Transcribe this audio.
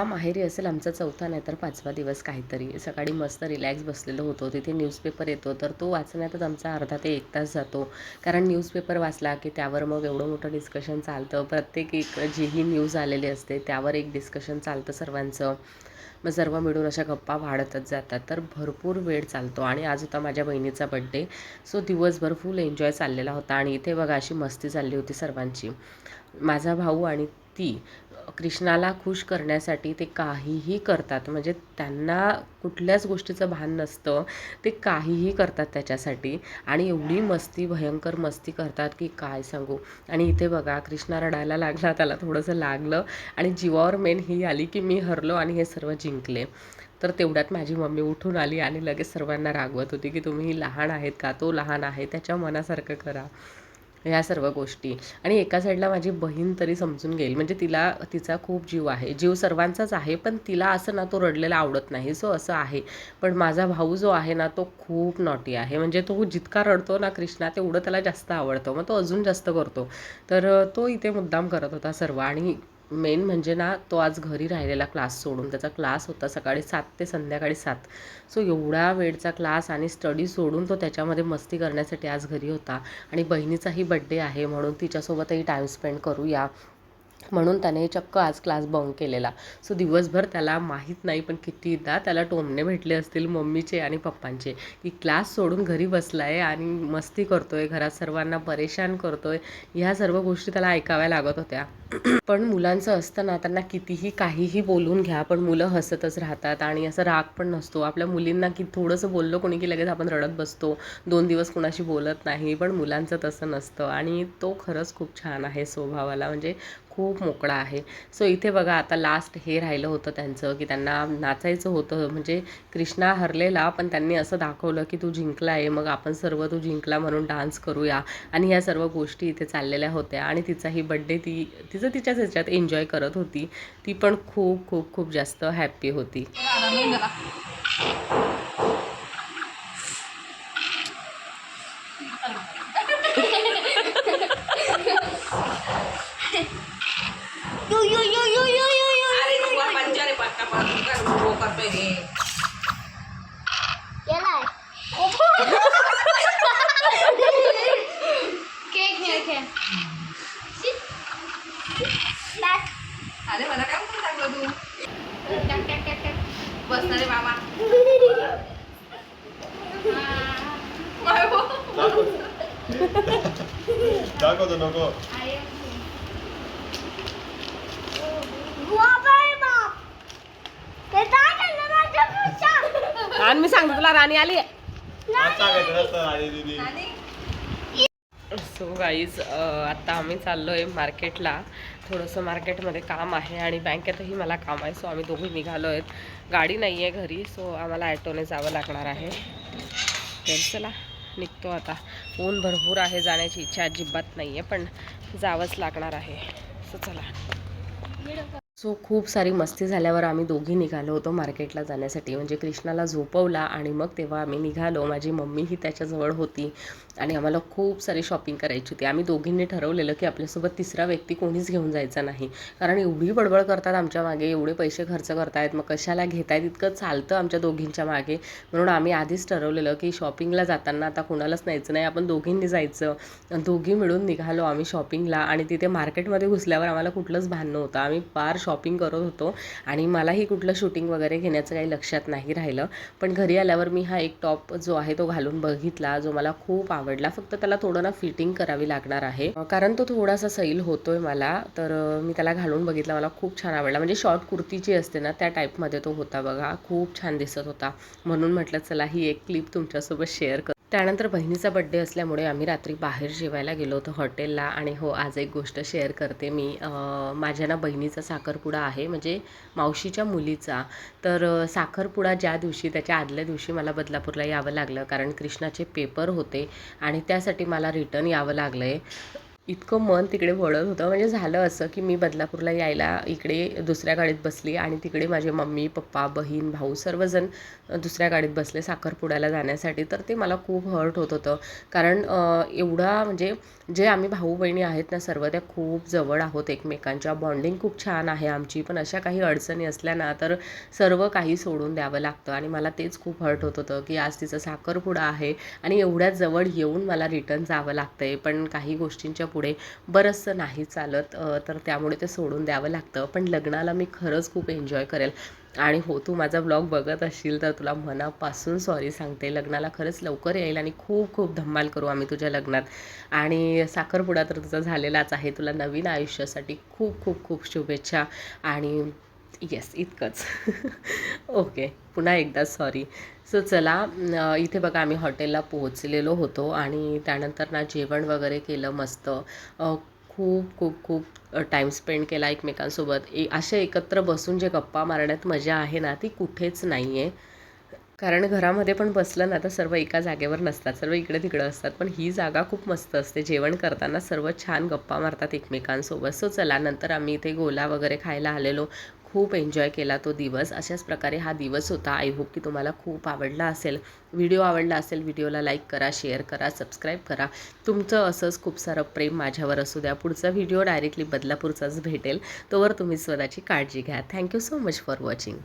हा माहेरी असेल आमचा चौथा नाही तर पाचवा दिवस काहीतरी. सकाळी मस्त रिलॅक्स बसलेलो होतो. तिथे न्यूजपेपर येतो तर तो वाचण्यातच आमचा अर्धा ते एक तास जातो. कारण न्यूजपेपर वाचला की त्यावर मग एवढं मोठं डिस्कशन चालतं. प्रत्येक एक जीही न्यूज आलेली असते त्यावर एक डिस्कशन चालतं सर्वांचं. मग सर्व मिळून अशा गप्पा वाढतच जातात. तर भरपूर वेळ चालतो. आणि आज होता माझ्या बहिणीचा बड्डे सो दिवसभर फुल एन्जॉय चाललेला होता. आणि इथे बघा अशी मस्ती चालली होती सर्वांची. माझा भाऊ आणि ती कृष्णाला खुश करण्यासाठी ते काहीही करतात. म्हणजे त्यांना कुठल्याच गोष्टीचं भान नसतं. ते काहीही करतात त्याच्यासाठी. आणि एवढी मस्ती भयंकर मस्ती करतात की काय सांगू? आणि इथे बघा कृष्णा रडायला लागला त्याला थोडंसं लागलं आणि जीवावर मेन ही आली की मी हरलो आणि हे सर्व जिंकले. तर तेवढ्यात माझी मम्मी उठून आली आणि लगेच सर्वांना रागवत होती की तुम्ही लहान आहेत का? तो लहान आहे त्याच्या मनासारखं करा. ह्या सर्व गोष्टी. आणि एका साईडला माझी बहीण तरी समजून घेईल. म्हणजे तिला तिचा खूप जीव आहे. जीव सर्वांचाच आहे पण तिला असं ना तो रडलेला आवडत नाही. सो असं आहे. पण माझा भाऊ जो आहे ना तो खूप नॉटी आहे. म्हणजे तो जितका रडतो ना कृष्णा तेवढं त्याला जास्त आवडतं. मग तो अजून जास्त करतो. तर तो इथे मुद्दाम करत होता सर्व. आणि मेन म्हणजे ना तो आज घरी राहिलेला क्लास सोडून. त्याचा क्लास होता सकाळी सात ते संध्याकाळी सात. सो एवढा वेळचा क्लास आणि स्टडी सोडून तो त्याच्यामध्ये मस्ती करण्यासाठी आज घरी होता. आणि बहिणीचाही बड्डे आहे म्हणून तिच्यासोबतही टाईम स्पेंड करूया म्हणून त्याने चक्क आज क्लास बंक केलेला. सो दिवसभर त्याला माहीत नाही पण कितीदा त्याला टोमणे भेटले असतील मम्मीचे आणि पप्पांचे की क्लास सोडून घरी बसला आहे आणि मस्ती करतो आहे घरात सर्वांना परेशान करतो आहे ह्या सर्व गोष्टी त्याला ऐकाव्या लागत होत्या. पण मुलांचं असतं ना त्यांना कितीही काहीही बोलून घ्या पण मुलं हसतच राहतात आणि असं राग पण नसतो. आपल्या मुलींना की थोडंसं बोललो कोणी की लगेच आपण रडत बसतो. दोन दिवस कुणाशी बोलत नाही पण मुलांचं तसं नसतं आणि तो खरंच खूप छान आहे स्वभावाला म्हणजे खूप मोकळा आहे. सो इथे बघा आता लास्ट हे राहिलं होतं त्यांचं की त्यांना नाचायचं होतं म्हणजे कृष्णा हरलेला पण त्यांनी असं दाखवलं की तू जिंकला आहे मग आपण सर्व तू जिंकला म्हणून डान्स करूया. आणि ह्या सर्व गोष्टी इथे चाललेल्या होत्या आणि तिचाही बड्डे ती तिचं तिच्याच ह्याच्यात एन्जॉय करत होती ती पण खूप खूप खूप जास्त हॅप्पी होती. दाखवतो नको. आहे. आणि मी सांगतो तुला राणी आली आज सांगायचं नसतं आणि दिदी आणि सो गाईज आत्ता आम्ही चाललो आहे मार्केटला. थोडंसं मार्केटमध्ये काम आहे आणि बँकेतही मला काम आहे. सो आम्ही दोघी निघालो आहेत गाडी नाही आहे घरी सो आम्हाला ॲटोने जावं लागणार आहे. तर चला निघतो आता. ऊन भरपूर आहे जाण्याची इच्छा अजिबात नाही आहे पण जावंच लागणार आहे. सो चला. सो खूप सारी मस्ती झाल्यावर आम्ही दोघी निघालो होतो मार्केटला जाण्यासाठी. म्हणजे कृष्णाला झोपवला आणि मग तेव्हा आम्ही निघालो. माझी मम्मीही त्याच्याजवळ होती आणि आम्हाला खूप सारी शॉपिंग करायची होती. आम्ही दोघींनी ठरवलेलं की आपल्यासोबत तिसरा व्यक्ती कोणीच घेऊन जायचा नाही. कारण एवढी बडबड करतात आमच्या मागे एवढे पैसे खर्च करतायत मग कशाला घेतायत? इतकं चालतं आमच्या दोघींच्या मागे. म्हणून आम्ही आधीच ठरवलेलं की शॉपिंगला जाताना आता कोणालाच न्यायचं नाही. आपण दोघींनी जायचं. आणि दोघी मिळून निघालो आम्ही शॉपिंगला आणि तिथे मार्केटमध्ये घुसल्यावर आम्हाला कुठलंच भान नव्हतं. आम्ही फार शॉपिंग करत होतो. आणि मलाही कुठलं शूटिंग वगैरे घेण्याचं काही लक्षात नाही राहिलं. पण घरी आल्यावर मी हा एक टॉप जो आहे तो घालून बघितला जो मला खूप आवडला. फक्त त्याला थोडं ना फिटिंग करावी लागणार आहे. कारण तो थोडासा सैल होतोय मला तर मी त्याला घालून बघितला. मला खूप छान आवडला. म्हणजे शॉर्ट कुर्ती जी असते ना त्या टाईपमध्ये तो होता बघा. खूप छान दिसत होता. म्हणून म्हटलं चला ही एक क्लिप तुमच्यासोबत शेअर कर त्यानंतर बहिणीचा बड्डे असल्यामुळे आम्ही रात्री बाहेर जेवायला गेलो होतो हॉटेलला. आणि हो आज एक गोष्ट शेअर करते मी. माझ्या ना बहिणीचा साखरपुडा आहे म्हणजे मावशीच्या मुलीचा. तर साखरपुडा ज्या दिवशी त्याच्या आदल्या दिवशी मला बदलापूरला यावं लागलं कारण कृष्णाचे पेपर होते आणि त्यासाठी मला रिटर्न यावं लागलं आहे इतकं मन तिकडे वळत होतं. म्हणजे झालं असं की मी बदलापूरला यायला इकडे दुसऱ्या गाडीत बसली आणि तिकडे माझे मम्मी पप्पा बहीण भाऊ सर्वजण दुसऱ्या गाडीत बसले साखरपुड्याला जाण्यासाठी. तर ते मला खूप हर्ट होत होतं. कारण एवढा म्हणजे जे आम्ही भाऊ बहिणी आहेत ना सर्व त्या खूप जवळ आहोत एकमेकांच्या. बॉन्डिंग खूप छान आहे आमची. पण अशा काही अडचणी असल्या ना तर सर्व काही सोडून द्यावं लागतं. आणि मला तेच खूप हर्ट होत होतं की आज तिचं साखरपुडा आहे आणि एवढ्या जवळ येऊन मला रिटर्न जावं लागतं आहे पण काही गोष्टींच्या पुढे बरंचसं नाही चालत तर त्यामुळे ते सोडून द्यावं लागतं. पण लग्नाला मी खरंच खूप एन्जॉय करेल. आणि हो तू माझा ब्लॉग बघत असशील तर तुला मनापासून सॉरी सांगते. लग्नाला खरंच लवकर येईल आणि खूप खूप धम्माल करू आम्ही तुझ्या लग्नात. आणि साखरपुडा तर तुझा झालेलाच आहे. तुला नवीन आयुष्यासाठी खूप खूप खूप शुभेच्छा. आणि येस इतकंच. ओके पुन्हा एकदा सॉरी सो चला इथे बघा आम्ही हॉटेलला पोहोचलेलो होतो आणि त्यानंतर ना जेवण वगैरे केलं मस्त. खूप खूप खूप टाईम स्पेंड केला एकमेकांसोबत. ए असे एकत्र बसून जे गप्पा मारण्यात मजा आहे ना ती कुठेच नाही आहे कारण घरामध्ये पण बसलं ना तर सर्व एका जागेवर नसतात. सर्व इकडे तिकडं असतात. पण ही जागा खूप मस्त असते. जेवण करताना सर्व छान गप्पा मारतात एकमेकांसोबत. सो चला नंतर आम्ही इथे गोला वगैरे खायला आलेलो. खूप एन्जॉय केला तो दिवस. अशाच प्रकारे हा दिवस होता. आय होप की तुम्हाला खूप आवडला असेल. व्हिडिओ आवडला असेल व्हिडिओला लाईक करा शेअर करा सबस्क्राईब करा. तुमचं असंच खूप सारं प्रेम माझ्यावर असू द्या. पुढचा व्हिडिओ डायरेक्टली बदलापूरचाच भेटेल. तोवर तुम्ही स्वतःची काळजी घ्या. Thank you so much for watching